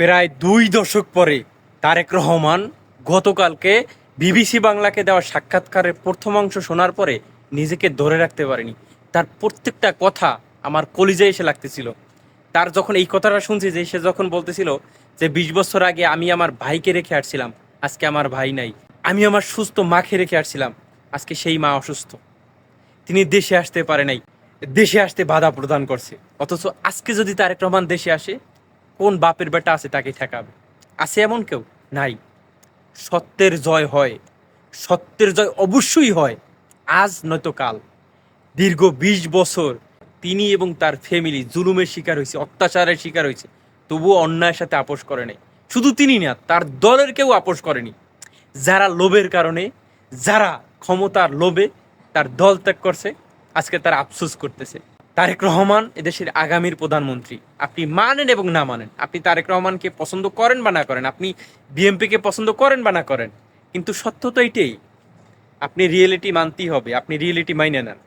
প্রায় দুই দশক পরে তারেক রহমান গতকালকে বিবিসি বাংলাকে দেওয়া সাক্ষাৎকারের প্রথমাংশ শোনার পরে নিজেকে ধরে রাখতে পারেনি। তার প্রত্যেকটা কথা আমার কলিজায় এসে লাগতেছিল। তার যখন এই কথাটা শুনছি যে সে যখন বলতেছিল যে বিশ বছর আগে আমি আমার ভাইকে রেখে আসছিলাম, আজকে আমার ভাই নাই। আমি আমার সুস্থ মাকে রেখে আসছিলাম, আজকে সেই মা অসুস্থ। তিনি দেশে আসতে পারে নাই, দেশে আসতে বাধা প্রদান করছে। অথচ আজকে যদি তারেক রহমান দেশে আসে কোন বাপের বেটা আছে তাকে ঠেকাবে? আছে এমন কেউ? নাই। সত্যের জয় হয়। সত্যের জয় অবশ্যই হয়। আজ নয়তো কাল। দীর্ঘ বিশ বছর তিনি এবং তার ফ্যামিলি জুলুমের শিকার হয়েছে, অত্যাচারের শিকার হয়েছে। তবুও অন্যায়ের সাথে আপোষ করে নাই। শুধু তিনি না, তার দলের কেউ আপোষ করেনি। যারা লোভের কারণে, যারা ক্ষমতার লোভে তার দল ত্যাগ করছে, আজকে তারা আফসোস করতেছে। তারেক রহমান এদেশের আগামীর প্রধানমন্ত্রী। আপনি মানেন এবং না মানেন। আপনি তারেক রহমানকে পছন্দ করেন বা না করেন। আপনি বিএমপিকে পছন্দ করেন বা না করেন। কিন্তু সত্য তো এটাই। আপনি রিয়েলিটি মানতেই হবে। আপনি রিয়েলিটি মাইনে নেন।